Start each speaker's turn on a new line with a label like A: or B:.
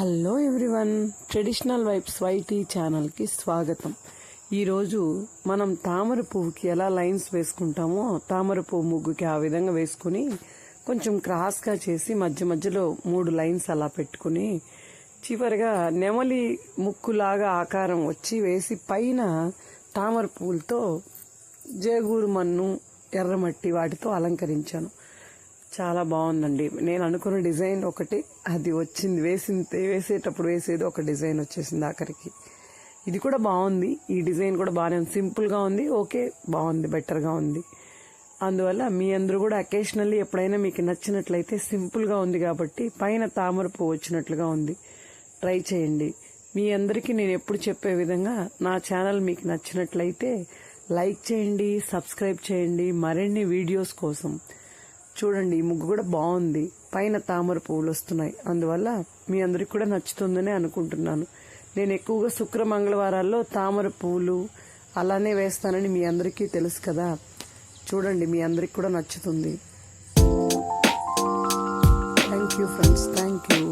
A: Hello everyone. Traditional vibes YT ఛానల్కి స్వాగతం. ఈరోజు మనం తామర పువ్వుకి ఎలా లైన్స్ వేసుకుంటామో తామర పువ్వు ముగ్గుకి ఆ విధంగా వేసుకుని కొంచెం క్రాస్గా చేసి మధ్య మధ్యలో మూడు లైన్స్ అలా పెట్టుకుని చివరిగా నెమలి ముక్కులాగా ఆకారం వచ్చి వేసి పైన తామర పువ్వులతో జేగూరు మన్ను ఎర్రమట్టి వాటితో అలంకరించాను. చాలా బాగుందండి. నేను అనుకున్న డిజైన్ ఒకటి అది వచ్చింది. వేసింది వేసేటప్పుడు వేసేది ఒక డిజైన్ వచ్చేసింది ఆఖరికి. ఇది కూడా బాగుంది. ఈ డిజైన్ కూడా బాగానే ఉంది. సింపుల్గా ఉంది ఓకే బాగుంది బెటర్గా ఉంది. అందువల్ల మీ అందరూ కూడా అకేషనల్లీ ఎప్పుడైనా మీకు నచ్చినట్లయితే సింపుల్గా ఉంది కాబట్టి పైన తామర పువ్వు వచ్చినట్లుగా ఉంది. ట్రై చేయండి. మీ అందరికీ నేను ఎప్పుడు చెప్పే విధంగా నా ఛానల్ మీకు నచ్చినట్లయితే లైక్ చేయండి సబ్స్క్రైబ్ చేయండి. మరిన్ని వీడియోస్ కోసం. చూడండి ఈ ముగ్గు కూడా బాగుంది. పైన తామర పువ్వులు వస్తున్నాయి. అందువల్ల మీ అందరికి కూడా నచ్చుతుందని అనుకుంటున్నాను. నేను ఎక్కువగా శుక్ర మంగళవారాల్లో తామర పువ్వులు అలానే వేస్తానని మీ అందరికీ తెలుసు కదా. చూడండి మీ అందరికి కూడా నచ్చుతుంది. Thank you friends thank you